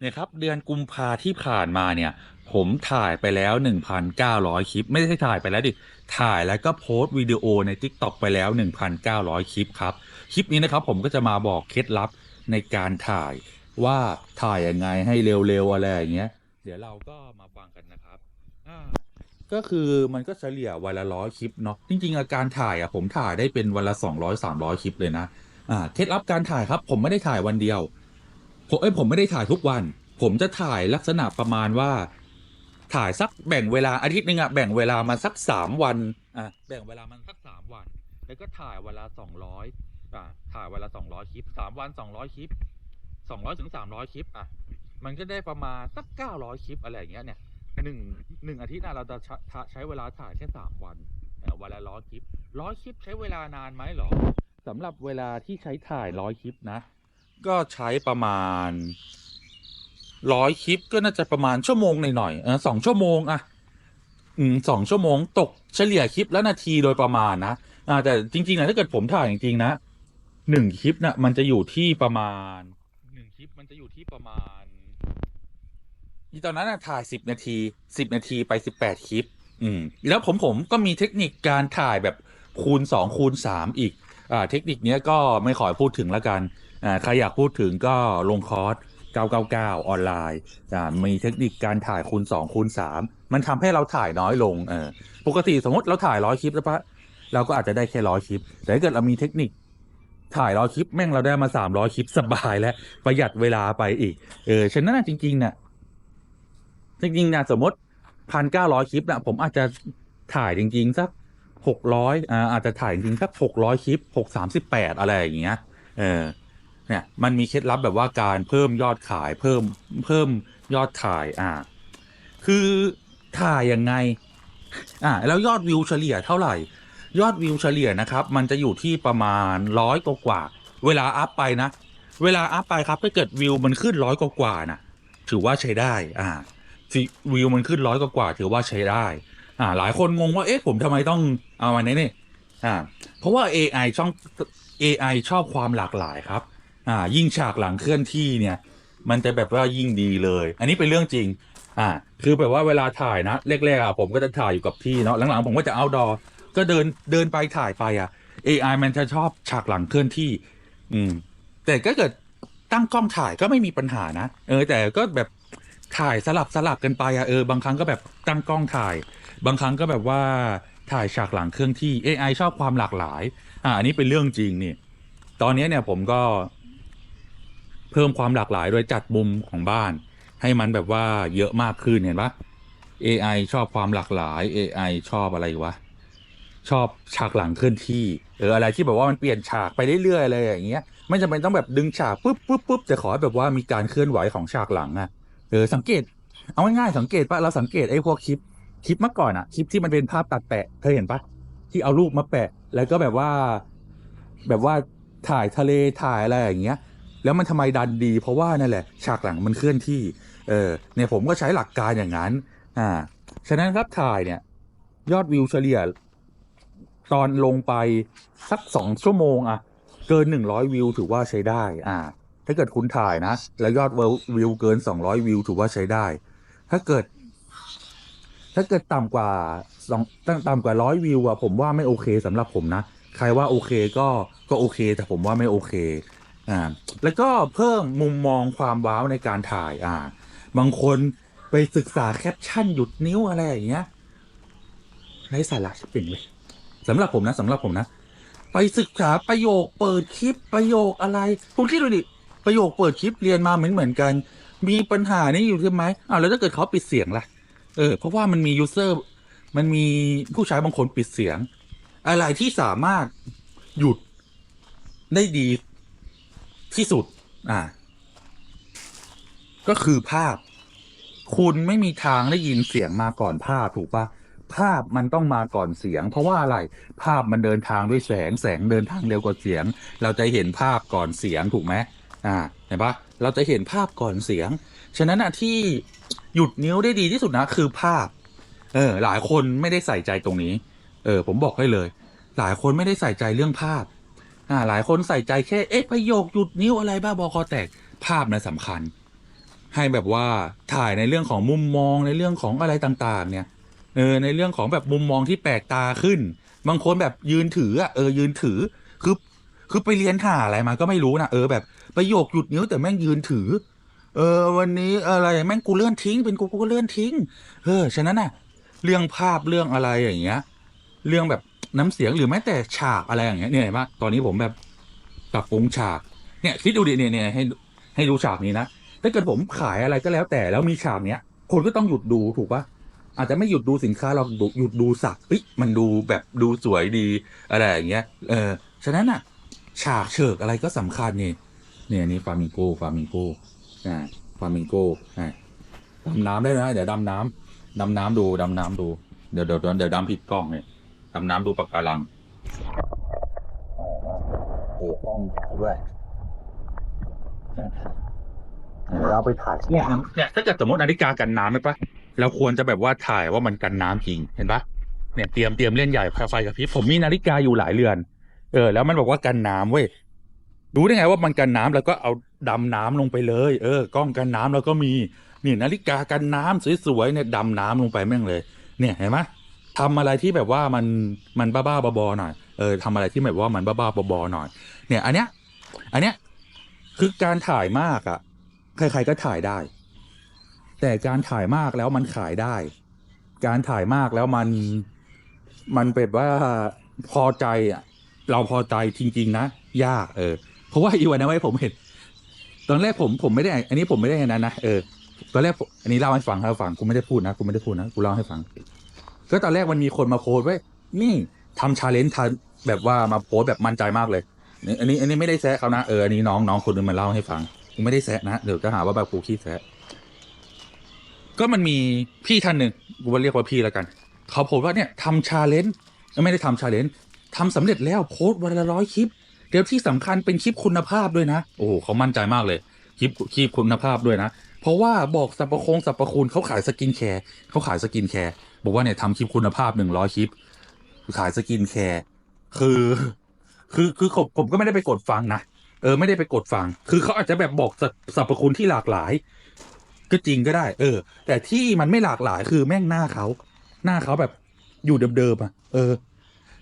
เนี่ยครับเดือนกุมภาที่ผ่านมาเนี่ย ผมถ่ายไปแล้ว 1,900 คลิป ไม่ได้ถ่ายไปแล้วดิ ถ่ายแล้วก็โพสต์วิดีโอใน TikTok ไปแล้ว 1,900 คลิปครับ คลิปนี้นะครับผมก็จะมาบอกเคล็ดลับในการถ่ายว่าถ่ายยังไงให้เร็วๆอะไรอย่างเงี้ย เดี๋ยวเราก็มาฟังกันนะครับก็คือมันก็เฉลี่ยวันละร้อยคลิปเนาะจริงๆอาการถ่ายอะผมถ่ายได้เป็นวันละ200 300 คลิปเลยนะอ่าเคล็ดลับการถ่ายครับ ผมไม่ได้ถ่ายวันเดียว ผมเอ้ยผมไม่ได้ถ่ายทุกวัน ผมจะถ่ายลักษณะประมาณว่า ถ่ายสักแบ่งเวลาอาทิตย์หนึ่งอะแบ่งเวลามาสักสามวันอะแบ่งเวลามันสักสามวัน แล้วก็ถ่ายเวลาสองร้อยอะถ่ายเวลาสองร้อยคลิปสามวันสองร้อยคลิปสองร้อยถึงสามร้อยคลิปอะมันก็ได้ประมาณสักเก้าร้อยคลิปอะไรอย่างเงี้ยเนี่ยหนึ่งหนึ่งอาทิตย์น่ะเราจะใช้ใช้เวลาถ่ายแค่สามวันอ่อวันละร้อยคลิปร้อยคลิปใช้เวลานานไหมหรอสำหรับเวลาที่ใช้ถ่ายร้อยคลิปนะ ก็ใช้ประมาณร้อยคลิปก็น่าจะประมาณชั่วโมงหน่อยๆเออสองชั่วโมงอะอืมสองชั่วโมงตกเฉลี่ยคลิปละนาทีโดยประมาณนะอ่าแต่จริงๆนะถ้าเกิดผมถ่ายจริงๆนะหนึ่งคลิปนะมันจะอยู่ที่ประมาณหนึ่งคลิปมันจะอยู่ที่ประมาณอีตอนนั้นนะถ่ายสิบนาทีสิบนาทีไปสิบแปดคลิป อืม แล้วผมผมก็มีเทคนิคการถ่ายแบบคูณสองคูณสามอีก อ่า เทคนิคเนี้ยก็ไม่ขอพูดถึงแล้วกันอ่า ใครอยากพูดถึงก็ลงคอร์ส 999 ออนไลน์มีเทคนิคการถ่ายคูณ2คูณ3มันทำให้เราถ่ายน้อยลงปกติสมมติเราถ่ายร้อยคลิปแล้วปะเราก็อาจจะได้แค่ร้อยคลิป แต่ถ้าเกิดเรามีเทคนิคถ่ายร้อยคลิปแม่งเราได้มา300คลิปสบายแล้วประหยัดเวลาไปอีก เออฉะนั้นจริงๆเนี่ยจริงๆนะสมมติพันเก้าร้อยคลิปนะผมอาจจะถ่ายจริงๆสักหกร้อยอ่าอาจจะถ่ายจริงๆสักหกร้อยคลิปหกสามสิบแปดอะไรอย่างเงี้ยเออ เนี่ยมันมีเคล็ดลับแบบว่าการเพิ่มยอดขายเพิ่มเพิ่มยอดขายอ่า คือถ่ายยังไงอ่าแล้วยอดวิวเฉลี่ยเท่าไหร่ ยอดวิวเฉลี่ยนะครับ มันจะอยู่ที่ประมาณร้อยกว่าเวลาอัพไปนะ เวลาอัพไปครับถ้าเกิดวิวมันขึ้นร้อยกว่านะถือว่าใช้ได้ อ่าสิวิวมันขึ้นร้อยกว่าถือว่าใช้ได้ อ่า หลายคนงงว่าเอ๊ะผมทำไมต้องเอาอันนี้นี่อ่า เพราะว่า AI ช่อง AI ชอบความหลากหลายครับ อ่า ยิ่งฉากหลังเคลื่อนที่เนี่ย มันจะแบบว่ายิ่งดีเลย อันนี้เป็นเรื่องจริง อ่า คือแบบว่าเวลาถ่ายนะแรกๆอะผมก็จะถ่ายอยู่กับที่เนาะหลังๆผมก็จะเอาดอก็เดินเดินไปถ่ายไปอะ AI มันจะชอบฉากหลังเคลื่อนที่ อืม แต่ก็เกิดตั้งกล้องถ่ายก็ไม่มีปัญหานะ เออ แต่ก็แบบถ่ายสลับสลับกันไปอะเออบางครั้งก็แบบตั้งกล้องถ่าย บางครั้งก็แบบว่าถ่ายฉากหลังเครื่องที่ AI ชอบความหลากหลาย อ่าอันนี้เป็นเรื่องจริงนี่ ตอนนี้เนี่ยผมก็ เพิ่มความหลากหลายโดยจัดมุมของบ้าน ให้มันแบบว่าเยอะมากขึ้นเห็นปะ AI ชอบความหลากหลาย AI ชอบอะไรวะ ชอบฉากหลังเคลื่อนที่เอออะไรที่แบบว่ามันเปลี่ยนฉากไปเรื่อยๆอะไรอย่างเงี้ยไม่จำเป็นต้องแบบดึงฉากปุ๊บปุ๊บปุ๊บแต่ขอให้แบบว่ามีการเคลื่อนไหวของฉากหลังอะเออสังเกต เอาง่ายๆสังเกตปะเราสังเกตไอ้พวกคลิปคลิปเมื่อก่อนอะคลิปที่มันเป็นภาพตัดแปะเคยเห็นปะที่เอารูปมาแปะ แล้วก็แบบว่า แบบว่าถ่ายทะเลถ่ายอะไรอย่างเงี้ย แล้วมันทำไมดันดี เพราะว่านั่นแหละฉากหลังมันเคลื่อนที่ เออเนี่ยผมก็ใช้หลักการอย่างนั้น อ่า ฉะนั้นครับถ่ายเนี่ย ยอดวิวเฉลี่ย ตอนลงไปสักสองชั่วโมงอะเกินหนึ่งร้อยวิวถือว่าใช้ได้ อ่า ถ้าเกิดคุณถ่ายนะ แล้วยอดวิวเกินสองร้อยวิวถือว่าใช้ได้ ถ้าเกิด ถ้าเกิดต่ำกว่าสองต่ำกว่าร้อยวิวอะผมว่าไม่โอเคสำหรับผมนะ ใครว่าโอเคก็ก็โอเค แต่ผมว่าไม่โอเค อ่าแล้วก็เพิ่มมุมมองความว้าวในการถ่ายอ่า บางคนไปศึกษาแคปชั่นหยุดนิ้วอะไรอย่างเงี้ยไร้สาระชิบเป่งเลยสำหรับผมนะสำหรับผมนะ ไปศึกษาประโยคเปิดคลิปประโยคอะไรคุณคิดดูดิประโยคเปิดคลิปเรียนมาเหมือนเหมือนกัน มีปัญหานี่อยู่ใช่ไหมอ้าวแล้วถ้าเกิดเขาปิดเสียงล่ะเออเพราะว่ามันมียูเซอร์มันมีผู้ใช้บางคนปิดเสียง อะไรที่สามารถหยุดได้ดี ที่สุด อ่า ก็คือภาพ คุณไม่มีทางได้ยินเสียงมาก่อนภาพถูกปะภาพมันต้องมาก่อนเสียง เพราะว่าอะไร ภาพมันเดินทางด้วยแสง แสงเดินทางเร็วกว่าเสียง เราจะเห็นภาพก่อนเสียงถูกไหมอ่า เห็นปะเราจะเห็นภาพก่อนเสียง ฉะนั้นอะที่หยุดนิ้วได้ดีที่สุดนะ คือภาพ เออ หลายคนไม่ได้ใส่ใจตรงนี้ เออ ผมบอกให้เลย หลายคนไม่ได้ใส่ใจเรื่องภาพ อ่าหลายคนใส่ใจแค่เอ๊ะประโยคหยุดนิ้วอะไรบ้าบอคอแตกภาพนะสำคัญ ให้แบบว่าถ่ายในเรื่องของมุมมองในเรื่องของอะไรต่างๆ เนี่ยเออในเรื่องของแบบมุมมองที่แปลกตาขึ้น บางคนแบบยืนถืออะเออยืนถือคือคือไปเรียนหาอะไรมาก็ไม่รู้นะเออแบบประโยคหยุดนิ้วแต่แม่งยืนถือ เออ วันนี้อะไรแม่งกูเลื่อนทิ้งเป็นกูกูก็เลื่อนทิ้ง เออฉะนั้นน่ะ เรื่องภาพเรื่องอะไรอย่างเงี้ย เรื่องแบบ น้ำเสียงหรือแม้แต่ฉากอะไรอย่างเงี้ยเนี่ยเห็นปะตอนนี้ผมแบบปรับปรุงฉากเนี่ยคิดดูดิเนี่ยเนี่ยให้ให้ดูฉากนี้นะถ้าเกิดผมขายอะไรก็แล้วแต่แล้วมีฉากเนี้ย คนก็ต้องหยุดดูถูกปะอาจจะไม่หยุดดูสินค้าเราหยุดดูสักเอ้ยมันดูแบบดูสวยดีอะไรอย่างเงี้ยเออฉะนั้นอะ ฉากเฉิกอะไรก็สำคัญนี่เนี่ยนี่ฟามิงโกฟามิงโกอ่าฟามิงโกอ่าดำน้ำได้นะเดี๋ยวดำน้ำดำน้ำดูดำน้ำดูเดี๋ยวเดี๋ยวเดี๋ยวดำผิดกล้องเนี่ยำน้ำดูปะการังโอ้กล้องถ่ายด้วยเราไปถ่ายเนี่ยเนี่ยถ้าเกิดสมมตินาฬิกากันน้ำไหมปะเราควรจะแบบว่าถ่ายว่ามันกันน้ำจริงเห็นปะเนี่ยเตรียมเตรียมเล่นใหญ่ไฟกับพริบผมมีนาฬิกาอยู่หลายเรือน เออ แล้วมันบอกว่ากันน้ำเว้ยรู้ได้ไงว่ามันกันน้ำแล้วก็เอาดำน้ำลงไปเลย เออกล้องกันน้ำแล้วก็มีนี่นาฬิกากันน้ำสวยๆเนี่ยดำน้ำลงไปแม่งเลย เนี่ยเห็นไหม ทำอะไรที่แบบว่ามันมันบ้าๆบอๆหน่อยเออทำอะไรที่แบบว่ามันบ้าๆบอๆหน่อย เนี่ย อันเนี้ยอันเนี้ยคือการถ่ายมากอะ่ะใครๆก็ถ่ายได้ แต่การถ่ายมากแล้วมันขายได้ การถ่ายมากแล้วมันมันเป็นว่าพอใจอะเราพอใจจริง ๆ นะ ยากเออ เพราะว่าอีวันนั้นไว้ผมเห็น ตอนแรกผมผมไม่ได้ อันนี้ผมไม่ได้นั้นนะเออตอนแรกอันนี้เล่าให้ฟังให้ฟังกูไม่ได้พูดนะกูไม่ได้พูดนะกูเล่าให้ฟัง ก็ตอนแรกมันมีคนมาโพสไว้นี่ทำชาเลนจ์ทำแบบว่ามาโพสแบบมั่นใจมากเลย อันนี้อันนี้ไม่ได้แซะเขานะเอออันนี้น้องน้องคนนึงมาเล่าให้ฟังกูไม่ได้แซะนะเดี๋ยวจะหาว่าแบบกูขี้แซะก็มันมีพี่ท่านหนึ่งกูว่าเรียกว่าพี่แล้วกัน เขาโพสว่าเนี่ยทำชาเลนจ์ไม่ได้ทำชาเลนจ์ทำสำเร็จแล้วโพสวันละร้อยคลิป เดี๋ยวที่สำคัญเป็นคลิปคุณภาพด้วยนะ โอ้โหเขามั่นใจมากเลย คลิปคลิปคุณภาพด้วยนะ เพราะว่าบอกสรรพคงสรรพคุณเขาขายสกินแคร์เขาขายสกินแคร์บอกว่าเนี่ยทำคลิปคุณภาพหนึ่งร้อยคลิป ขายสกินแคร์คือ คือคือผมผมก็ไม่ได้ไปกดฟังนะเออไม่ได้ไปกดฟัง คือเขาอาจจะแบบบอกสรรพคุณที่หลากหลาย ก็จริงก็ได้ เออ แต่ที่มันไม่หลากหลายคือแม่งหน้าเขา หน้าเขาแบบอยู่เดิมๆอะ เออ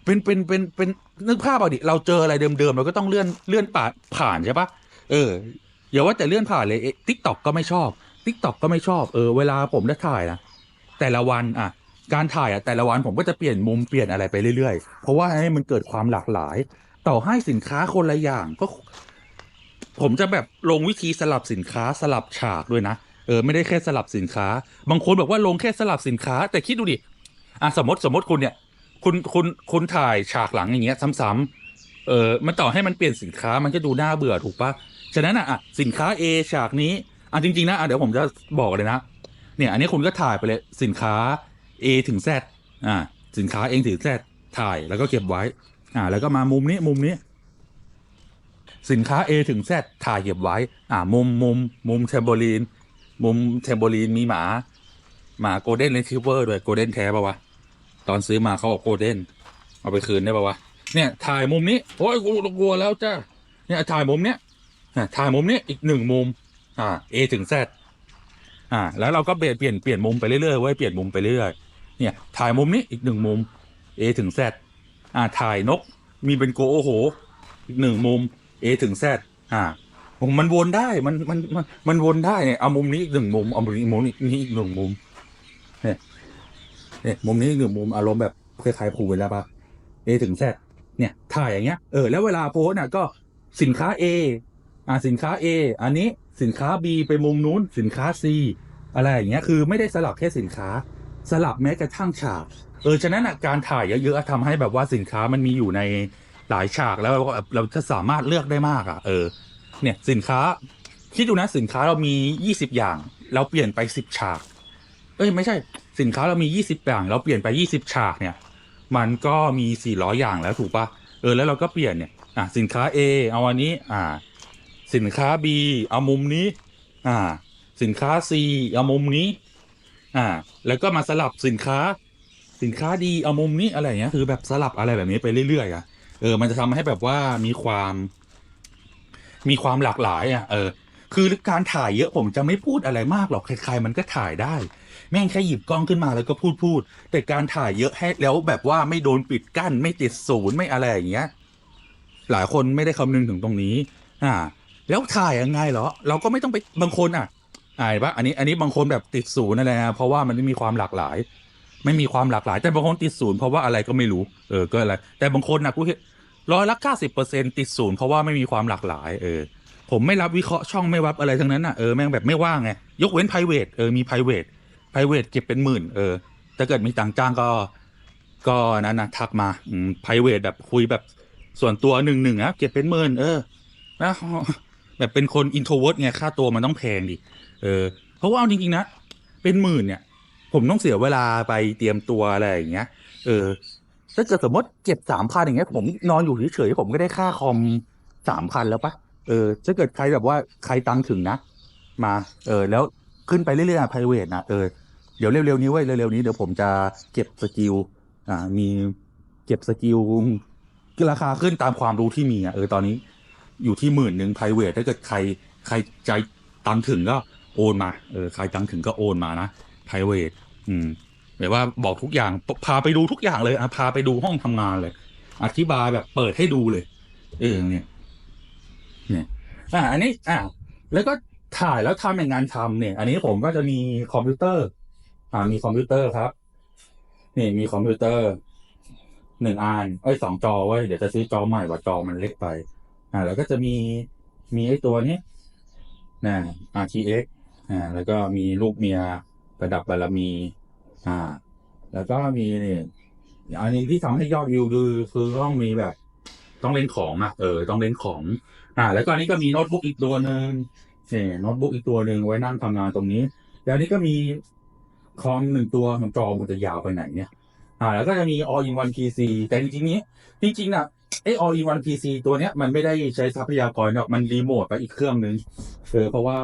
เป็นเป็นเป็นเป็นนึกภาพเอาดิเราเจออะไรเดิมๆเราก็ต้องเลื่อนเลื่อนผ่าผ่านใช่ปะเออ อย่าว่าแต่เลื่อนผ่านเลยทิกตอกก็ไม่ชอบทิกตอกก็ไม่ชอบเออเวลาผมได้ถ่ายนะแต่ละวันอะการถ่ายอะแต่ละวันผมก็จะเปลี่ยนมุมเปลี่ยนอะไรไปเรื่อยๆ เพราะว่าให้มันเกิดความหลากหลาย ต่อให้สินค้าคนละอย่างก็ ผมจะแบบลงวิธีสลับสินค้าสลับฉากด้วยนะเออไม่ได้แค่สลับสินค้า บางคนบอกว่าลงแค่สลับสินค้า แต่คิดดูดิอะสมมติสมมติคุณเนี่ย คุณคุณคุณถ่ายฉากหลังอย่างเงี้ย ซ้ำๆเออมันต่อให้มันเปลี่ยนสินค้ามันก็ดูน่าเบื่อถูกปะ ฉะนั้นอะอะสินค้า A ฉากนี้อะจริง ๆ นะอะเดี๋ยวผมจะบอกเลยนะ เนี่ย อันนี้คุณก็ถ่ายไปเลยสินค้า A ถึง Z อ่าสินค้า A ถึง Z ถ่ายแล้วก็เก็บไว้ อ่า แล้วก็มามุมนี้มุมนี้ สินค้า A ถึง Z ถ่ายเก็บไว้ อ่า มุมมุมมุมเทมโบลีน มุมเทมโบลีนมีหมาหมาโกลเด้นเลทิเวอร์ด้วยโกลเด้นแท้ปะวะ ตอนซื้อมาเขาบอกโกลเด้นเอาไปคืนได้ปะวะ เนี่ยถ่ายมุมนี้ โอ้ยกูกลัวแล้วจ้าเนี่ยถ่ายมุมเนี้ย ถ่ายมุมนี้อีกหนึ่งมุม อ่า A ถึง Z อ่า แล้วเราก็เปลี่ยนเปลี่ยนเปลี่ยนมุมไปเรื่อยๆไว้เปลี่ยนมุมไปเรื่อยๆเนี่ย ถ่ายมุมนี้อีกหนึ่งมุม A ถึง Z อ่า ถ่ายนก มีเป็นโกโอโห อีกหนึ่งมุม A ถึง Z อ่ามมันวนได้ มัน มัน มัน มันวนได้ เนี่ย เอามุมนี้อีกหนึ่งมุม เอามุมนี้มุมนี้อีกหนึ่งมุม เนี่ย เนี่ย มุมนี้อีกหนึ่งมุม อารมณ์แบบคล้ายๆผูเวลาปะ A ถึง Z เนี่ย ถ่ายอย่างเงี้ย เออ แล้วเวลาโพสต์น่ะก็สินค้า A อ่าสินค้า A อันนี้สินค้า B ไปมุมนู้นสินค้า C อะไรอย่างเงี้ยคือไม่ได้สลับแค่สินค้า สลับแม้กระทั่งฉากเออฉะนั้นการถ่ายเยอะๆทำให้แบบว่าสินค้ามันมีอยู่ในหลายฉากแล้วเราก็เราจะสามารถเลือกได้มากอะเออเนี่ยสินค้าคิดดูนะสินค้าเรามียี่สิบอย่าง เราเปลี่ยนไปสิบฉาก เอ้ยไม่ใช่สินค้าเรามียี่สิบอย่าง เราเปลี่ยนไปยี่สิบฉากเนี่ย มันก็มีสี่ร้อยอย่างแล้วถูกปะเออแล้วเราก็เปลี่ยนเนี่ยอะสินค้า A เอาอันนี้อ่า สินค้า B เอามุมนี้ อ่า สินค้า C เอามุมนี้ อ่า แล้วก็มาสลับสินค้า สินค้าดีเอามุมนี้อะไรเงี้ยคือแบบสลับอะไรแบบนี้ไปเรื่อยๆอะเออ มันจะทำให้แบบว่ามีความ มีความหลากหลายอะ เออ คือการถ่ายเยอะผมจะไม่พูดอะไรมากหรอกใครๆมันก็ถ่ายได้ แม่งแค่หยิบกล้องขึ้นมาแล้วก็พูดพูด แต่การถ่ายเยอะให้แล้วแบบว่าไม่โดนปิดกั้น ไม่ติดศูนย์ไม่อะไรอย่างเงี้ย หลายคนไม่ได้คำนึงถึงตรงนี้ อ่า แล้วถ่ายยังไงเหรอ เราก็ไม่ต้องไปบางคนอะอ่านปะอันนี้อันนี้บางคนแบบติดศูนย์อะไรนะเพราะว่ามันไม่มีความหลากหลาย ไม่มีความหลากหลาย แต่บางคนติดศูนย์เพราะว่าอะไรก็ไม่รู้เออก็อะไร แต่บางคนนะกูเห็นร้อยละเก้าสิบเปอร์เซ็นติดศูนย์เพราะว่าไม่มีความหลากหลายเออผมไม่รับวิเคราะห์ช่องไม่รับอะไรทั้งนั้นอะเออแม่งแบบไม่ว่างไงยกเว้น p r i v a t เออมี p r i v a t p r i v a t เก็บเป็นหมื่นเออถ้าเกิดมีต่างจ้างก็ก็นั้นนะทักมาอืม p r i v a t แบบคุยแบบส่วนตัวหนึ่งหนึ่งอะเก็บเป็นหมื่นเออนะ แบบเป็นคน introvert ไงค่าตัวมันต้องแพงดิเออเพราะว่าเอาจริงๆนะ เป็นหมื่นเนี่ย ผมต้องเสียเวลาไปเตรียมตัวอะไรอย่างเงี้ย เออ ถ้าเกิดสมมติเก็บสามพันอย่างเงี้ย ผมนอนอยู่เฉยๆผมก็ได้ค่าคอมสามพันแล้วปะเออถ้าเกิดใครแบบว่าใครตังถึงนะ มา เออ แล้วขึ้นไปเรื่อยๆ private นะเออเดี๋ยวเร็วๆนี้เว้ยเร็วๆนี้เดี๋ยวผมจะเก็บสกิลอ่ามีเก็บสกิลราคาขึ้นตามความรู้ที่มีอะเออตอนนี้ อยู่ที่หมื่นหนึ่ง private ถ้าเกิดใครใครใจตังค์ถึงก็โอนมาเออใครตังค์ถึงก็โอนมานะ private อืมแบบว่าบอกทุกอย่างพาไปดูทุกอย่างเลยอะพาไปดูห้องทำงานเลย อธิบายแบบเปิดให้ดูเลย เออเนี่ยเนี่ยอ่าอันนี้อ่าแล้วก็ถ่ายแล้วทำอย่างงานทำเนี่ย อันนี้ผมก็จะมีคอมพิวเตอร์ อ่า มีคอมพิวเตอร์ครับ นี่มีคอมพิวเตอร์หนึ่งอันเอ้ยสองจอไว้เดี๋ยวจะซื้อจอใหม่ว่าจอมันเล็กไป อ่าแล้วก็จะมีมีไอ้ตัวนี้นะ RTX อ่าแล้วก็มีลูกเมียประดับบารมี อ่า แล้วก็มีนี่อันนี้ที่ทำให้ยอดวิวคือคือต้องมีแบบ ต้องเล่นของอะเออต้องเล่นของ อ่า แล้วก็อันนี้ก็มีโน้ตบุ๊กอีกตัวหนึ่งนี่โน้ตบุ๊กอีกตัวหนึ่งไว้นั่งทำงานตรงนี้ แล้วนนี้ก็มีคอมหนึ่งตัวของจอมันจะยาวไปไหนเนี่ย อ่า แล้วก็จะมี all in one PC แต่จริงๆนี้ จริงๆนะ ไอ้ all in one PC ตัวเนี้ยมันไม่ได้ใช้ทรัพยากรหรอกมันรีโมทไปอีกเครื่องนึงเออเพราะว่า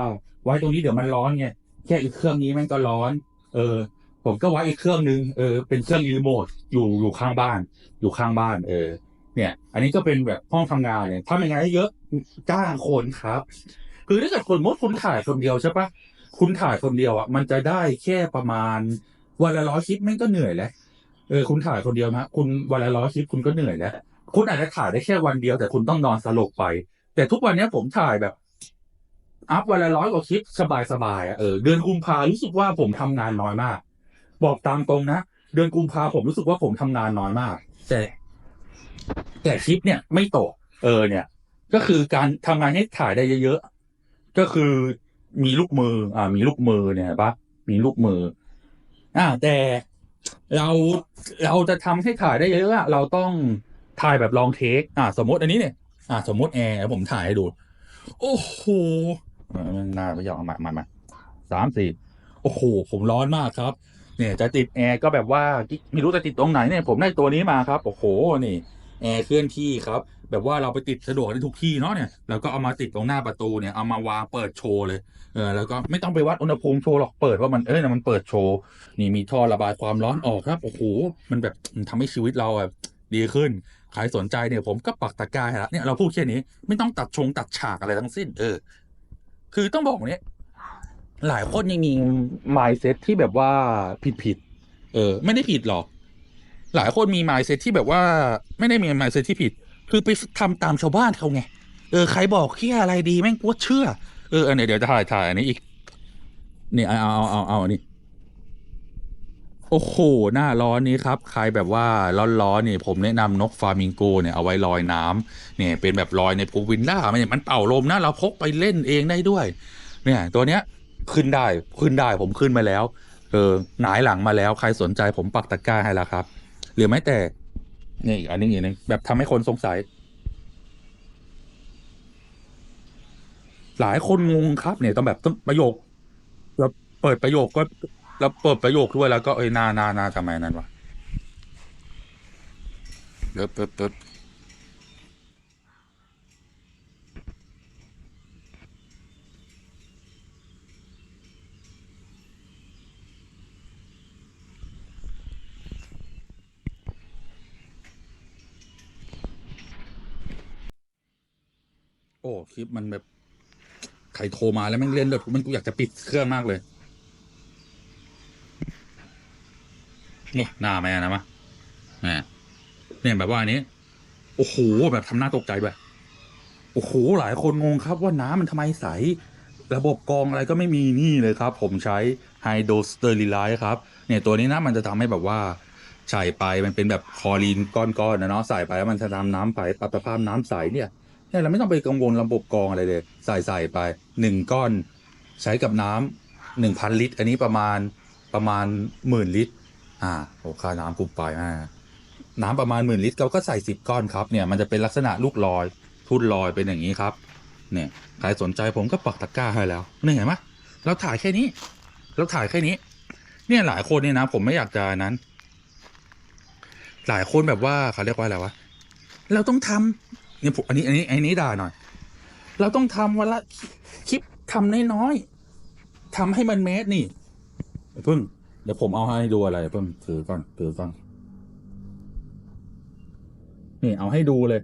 ไว้ตรงนี้เดี๋ยวมันร้อนไงแค่อีกเครื่องนี้แม่งก็ร้อน เออ ผมก็ไว้อีกเครื่องนึงเออเป็นเครื่องรีโมทอยู่อยู่ข้างบ้าน อยู่ข้างบ้าน เออ เนี่ย อันนี้ก็เป็นแบบห้องทำงานเนี่ยทำยังไงให้เยอะจ้างคนครับ คือถ้าเกิดคนมดคุณถ่ายคนเดียวใช่ปะคุณถ่ายคนเดียวอะมันจะได้แค่ประมาณวันละร้อยคลิปแม่งก็เหนื่อยแล้วเออคุณถ่ายคนเดียวนะคุณวันละร้อยคลิปคุณก็เหนื่อยแล้ว คุณอาจจะถ่ายได้แค่วันเดียวแต่คุณต้องนอนสลบไป แต่ทุกวันนี้ผมถ่ายแบบ อัพวันละร้อยกว่าคลิปสบายๆอะเออเดือนกุมภารู้สึกว่าผมทำงานน้อยมาก บอกตามตรงนะเดือนกุมภาผมรู้สึกว่าผมทำงานน้อยมาก แต่ แต่คลิปเนี่ยไม่ตก เออเนี่ย ก็คือการทำงานให้ถ่ายได้เยอะๆก็คือมีลูกมือ อ่า มีลูกมือเนี่ยปะมีลูกมือ อ่า แต่เราเราจะทำให้ถ่ายได้เยอะเราต้อง ถ่ายแบบลองเทคอ่าสมมติอันนี้เนี่ยอ่าสมมติแอร์ผมถ่ายให้ดู โอ้โหน่าไม่ยอมมามามาสามสี่โอ้โห ผมร้อนมากครับ เนี่ยจะติดแอร์ก็แบบว่าไม่รู้จะติดตรงไหนเนี่ยผมได้ตัวนี้มาครับ โอ้โหนี่แอร์เคลื่อนที่ครับ แบบว่าเราไปติดสะดวกได้ทุกที่เนาะเนี่ยแล้วก็เอามาติดตรงหน้าประตูเนี่ยเอามาวางเปิดโชว์เลยเออแล้วก็ไม่ต้องไปวัดอุณหภูมิโชว์หรอกเปิดว่ามันเอ้ยมันเปิดโชว์นี่มีท่อระบายความร้อนออกครับโอ้โหมันแบบมันทำให้ชีวิตเราแบบดีขึ้น ใครสนใจเนี่ยผมก็ปักตะกร้าให้ละเนี่ยเราพูดแค่นี้ไม่ต้องตัดชงตัดฉากอะไรทั้งสิ้น เออ คือต้องบอกเนี่ยหลายคนยังมี mindset ที่แบบว่าผิดผิดเออ ไม่ได้ผิดหรอก หลายคนมี mindset ที่แบบว่า ไม่ได้มี mindset ที่ผิด คือไปทำตามชาวบ้านเขาไงเออใครบอกเฮียอะไรดีแม่งกูเชื่อ เอออันนี้เดี๋ยวจะถ่ายถ่ายอันนี้อีกนี่เอาเอาเอาเอาอันนี้ โอ้โห หน้าร้อนนี้ครับ ใครแบบว่าร้อนๆนี่ผมแนะนำนกฟามิงโกเนี่ยเอาไว้ลอยน้ำเนี่ยเป็นแบบลอยในพูวินด้ามันเนี่ยมันเป่าลมนะเราพกไปเล่นเองได้ด้วย เนี่ยตัวเนี้ยขึ้นได้ขึ้นได้ผมขึ้นมาแล้ว เออหงายหลังมาแล้วใครสนใจผมปักตะกร้าให้แล้วครับ หรือแม้แต่นี่อีกอันนี้อีกนึงแบบทำให้คนสงสัย หลายคนงงครับเนี่ยต้องแบบต้องประโยคแล้วเปิดประโยคก็ แล้วเปิดประโยคด้วยแล้วก็เอ้ยหนาหนาหนาทำไมนั้นวะเปิดเปิดเปิดโอ้ คลิปมันแบบ ใครโทรมาแล้วแม่งเล่นเลยมันกูอยากจะปิดเครื่องมากเลย นี่หน้าแม่นะมะเนี่ยแบบว่าอันนี้ โอ้โหแบบทำหน้าตกใจด้วยโอ้โหหลายคนงงครับว่าน้ำมันทำไมใส ระบบกรองอะไรก็ไม่มีนี่เลยครับ ผมใช้ไฮโดรสเตอริไลซ์ครับ เนี่ยตัวนี้นะมันจะทำให้แบบว่าใส่ไปมันเป็นแบบคอรีนก้อนๆนะเนาะใส่ไปแล้วมันจะทำน้ำไปปรับสภาพน้ำใสเนี่ยเนี่ยเราไม่ต้องไปกังวลระบบกรองอะไรเลย ใส่ใส่ไปหนึ่งก้อน ใช้กับน้ำหนึ่งพันลิตร อันนี้ประมาณประมาณหมื่นลิตร อ่าโอ้ค่าน้ำคุ้มไปอ่าน้ำประมาณหมื่นลิตรเราก็ใส่สิบก้อนครับเนี่ยมันจะเป็นลักษณะลูกลอยทุ่นลอยเป็นอย่างนี้ครับ เนี่ยใครสนใจผมก็ปักตะกร้าให้แล้วนี่เห็นไหมเราถ่ายแค่นี้ เราถ่ายแค่นี้ เนี่ยหลายคนเนี่ยนะ ผมไม่อยากจะนั้น หลายคนแบบว่าเขาเรียกว่าอะไรวะเราต้องทำเนี่ยผมอันนี้อันนี้อันนี้ด่าหน่อย เราต้องทำวันละคลิปทำน้อยๆทำให้มันเมตรนี่เพิ่ง เดี๋ยวผมเอาให้ดูอะไรเพิ่งถือก่อนถือก่อนนี่เอาให้ดูเลย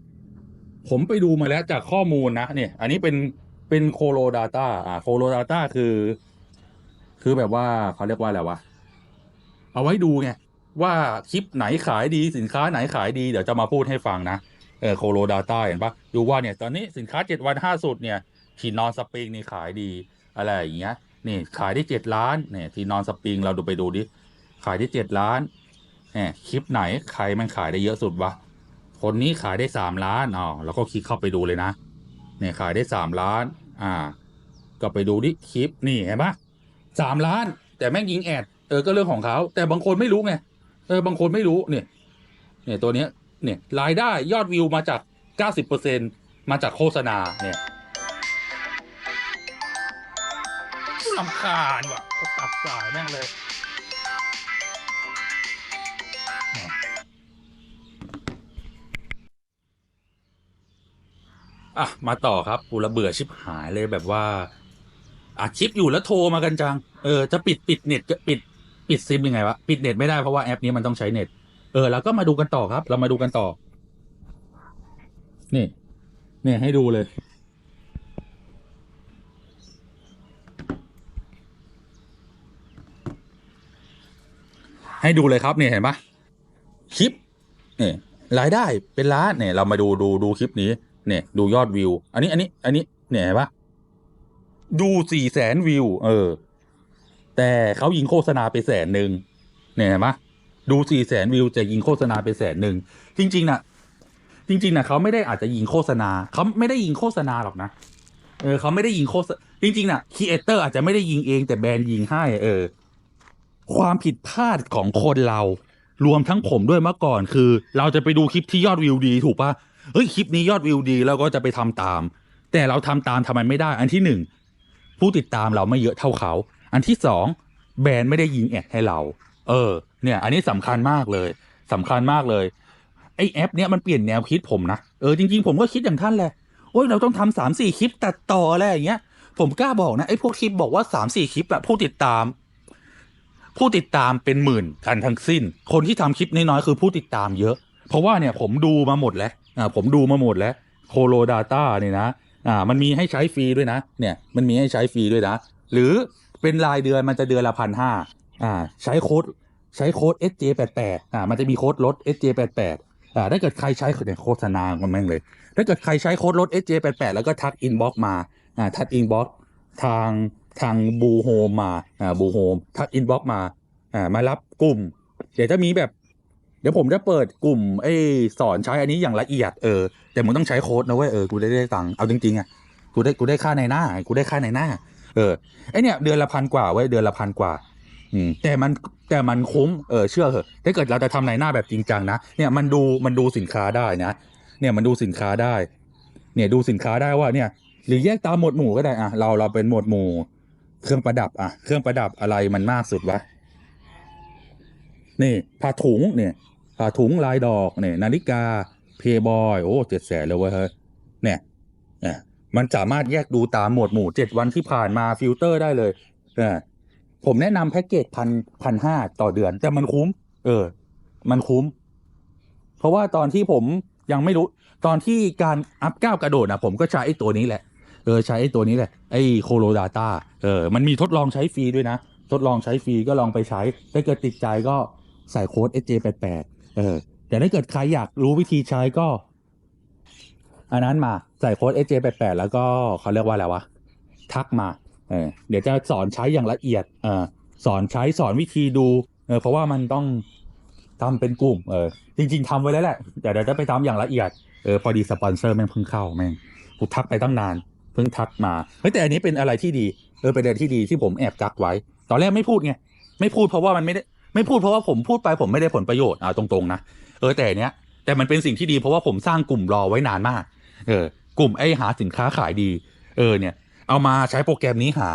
ผมไปดูมาแล้วจากข้อมูลนะเนี่ย อันนี้เป็นเป็นโคโลดาต้าอ่าโคโลดาต้าคือ คือแบบว่าเขาเรียกว่าอะไรวะ เอาไว้ดูไง ว่าคลิปไหนขายดีสินค้าไหนขายดี เดี๋ยวจะมาพูดให้ฟังนะเออโคโลดาต้าเห็นปะดูว่าเนี่ย ตอนนี้สินค้าเจ็ดวันห้าสุดเนี่ยทีนอนสปริงนี่ขายดีอะไรอย่างเงี้ย นี่ขายได้เจ็ดล้านเนี่ยที่นอนสปริงเราดูไปดูดิขายได้เจ็ดล้านเนี่ยคลิปไหนใครมันขายได้เยอะสุดวะคนนี้ขายได้สามล้านอ๋อแล้วก็คลิกเข้าไปดูเลยนะเนี่ยขายได้สามล้าน อ่า ก็ไปดูดิคลิปนี่เห็นปะสามล้าน แต่แม่งยิงแอดเออก็เรื่องของเขาแต่บางคนไม่รู้ไงเออบางคนไม่รู้เนี่ยเนี่ยตัวเนี้ยเนี่ยรายได้ยอดวิวมาจากเก้าสิบเปอร์เซ็นมาจากโฆษณาเนี่ย ลำคาญว่ะก็ตัดสายแม่งเลยอะมาต่อครับกูระเบื่อชิบหายเลยแบบว่าอัดคลิปอยู่แล้วโทรมากันจัง เออจะปิดปิดเน็ตจะปิดปิดซิมยังไงวะปิดเน็ตไม่ได้เพราะว่าแอปนี้มันต้องใช้เน็ต เออแล้วก็มาดูกันต่อครับ เรามาดูกันต่อ นี่ เนี่ยให้ดูเลย ให้ดูเลยครับเนี่ยเห็นปะคลิปเนี่ยรายได้เป็นล้านเนี่ย เรามาดูดูดูคลิปนี้ เนี่ย ดูยอดวิว อันนี้อันนี้อันนี้เนี่ยเห็นปะดูสี่แสนวิว เออ แต่เขายิงโฆษณาไปแสนหนึ่งเนี่ยเห็นปะดูสี่แสนวิวจะยิงโฆษณาไปแสนหนึ่งจริงๆน่ะจริงๆน่ะเขาไม่ได้อาจจะยิงโฆษณาเขาไม่ได้ยิงโฆษณาหรอกนะเออเขาไม่ได้ยิงโฆษจริงๆน่ะครีเอเตอร์อาจจะไม่ได้ยิงเองแต่แบรนด์ยิงให้ เออ ความผิดพลาดของคนเรา รวมทั้งผมด้วยเมื่อก่อนคือ เราจะไปดูคลิปที่ยอดวิวดี ถูกปะเฮ้ยคลิปนี้ยอดวิวดีแล้วก็จะไปทำตาม แต่เราทำตามทำไมไม่ได้ อันที่หนึ่งผู้ติดตามเราไม่เยอะเท่าเขา อันที่สองแบรนด์ไม่ได้ยิงแอดให้เรา เออ เนี่ย อันนี้สำคัญมากเลยสำคัญมากเลยไอแอป เนี้ยมันเปลี่ยนแนวคิดผมนะเออจริงๆผมก็คิดอย่างท่านแหละโอ้ยเราต้องทำสามสี่คลิปตัดต่ออะไรอย่างเงี้ย ผมกล้าบอกนะไอพวกคลิปบอกว่าสามสี่คลิปอะผู้ติดตาม ผู้ติดตามเป็นหมื่นกันทั้งสิ้น คนที่ทำคลิปน้อยๆคือผู้ติดตามเยอะ เพราะว่าเนี่ยผมดูมาหมดแล้วอ่าผมดูมาหมดแล้วโคโลดาต้าเนี่ยนะอ่ามันมีให้ใช้ฟรีด้วยนะเนี่ยมันมีให้ใช้ฟรีด้วยนะ หรือเป็นรายเดือนมันจะเดือนละพันห้าอ่าใช้โค้ดใช้โค้ด SJ88 อ่ามันจะมีโค้ดลด SJ88 อ่าถ้าเกิดใครใช้เนี่ยโฆษณากันแม่งเลย ถ้าเกิดใครใช้โค้ดลด SJ88 แล้วก็ทักอินบ็อกมาอ่าทักอินบ็อกทาง ทางบูโฮมมาอ่าบูโฮมทักอินบ็อกมาอ่ามารับกลุ่ม เดี๋ยวจะมีแบบ เดี๋ยวผมจะเปิดกลุ่มไอ้สอนใช้อันนี้อย่างละเอียดเออแต่มึงต้องใช้โค้ดนะเว้ยเออกูได้ได้ตังค์เอาจริงๆอะกูได้กูได้ค่าในหน้า กูได้ค่าในหน้า เออไอเนี่ยเดือนละพันกว่าเว้ยเดือนละพันกว่า อืมแต่มันแต่มันคุ้มเออเชื่อเหอะถ้าเกิดเราจะทำในหน้าแบบจริงจังนะเนี่ยมันดูมันดูสินค้าได้นะเนี่ยมันดูสินค้าได้ เนี่ยดูสินค้าได้ว่าเนี่ย หรือแยกตามหมวดหมู่ก็ได้อะเราเราเป็นหมวดหมู่ เครื่องประดับอะ เครื่องประดับอะไรมันมากสุดวะ นี่ผ้าถุงเนี่ยผ้าถุงลายดอกเนี่ย นาฬิกาเพย์บอยโอ้เจ็ดแสนเลยเว้ยเฮ้ยเนี่ยเนี่ยมันสามารถแยกดูตามหมวดหมู่เจ็ดวันที่ผ่านมาฟิลเตอร์ได้เลยเออผมแนะนำแพ็กเกจพันพันห้าต่อเดือน แต่มันคุ้ม เออ มันคุ้ม เพราะว่าตอนที่ผมยังไม่รู้ ตอนที่การอัพก้าวกระโดดนะผมก็ใช้ไอ้ตัวนี้แหละ เออใช้ตัวนี้แหละไอ้โคโ o ดาต้าเออมันมีทดลองใช้ฟรีด้วยนะ ทดลองใช้ฟรีก็ลองไปใช้ ถ้าเกิดติดใจก็ใส่โค้ด SJ88 เออแต่ถ้าเกิดใครอยากรู้วิธีใช้ก็ อันนั้นมาใส่โค้ด SJ88 แล้วก็เขาเรียกว่าอะไรวะ ทักมาเออเดี๋ยวจะสอนใช้อย่างละเอียดเออสอนใช้สอนวิธีดูเออเพราะว่ามันต้องทำเป็นกลุ่มเออจริง ๆทำไว้แล้วแหละแต่เดี๋ยวจะไปทำอย่างละเอียดเออพอดีสปอนเซอร์แม่งเพิ่งเข้าแม่งกูทักไปตั้งนาน พิ่งทักมาเฮ้ยแต่อันนี้เป็นอะไรที่ดีเออเป็นอะไรที่ดีที่ผมแอบกักไว้ ตอนแรกไม่พูดไงไม่พูดเพราะว่ามันไม่ได้ไม่พูดเพราะว่าผมพูดไปผมไม่ได้ผลประโยชน์เอาตรงๆนะเออแต่อันเนี้ยแต่มันเป็นสิ่งที่ดีเพราะว่าผมสร้างกลุ่มรอไว้นานมากเออกลุ่มไอ้หาสินค้าขายดี เออเนี่ย เอามาใช้โปรแกรมนี้หา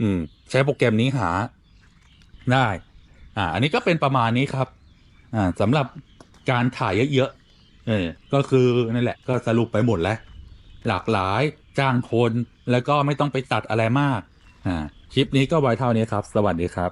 อืม ใช้โปรแกรมนี้หา ได้ อ่า อันนี้ก็เป็นประมาณนี้ครับ อ่าสำหรับการถ่ายเยอะๆเออก็คือนั่นแหละ ก็สรุปไปหมดแล้ว หลากหลาย จ้างคน แล้วก็ไม่ต้องไปตัดอะไรมากอ่าคลิปนี้ก็ไว้เท่านี้ครับ สวัสดีครับ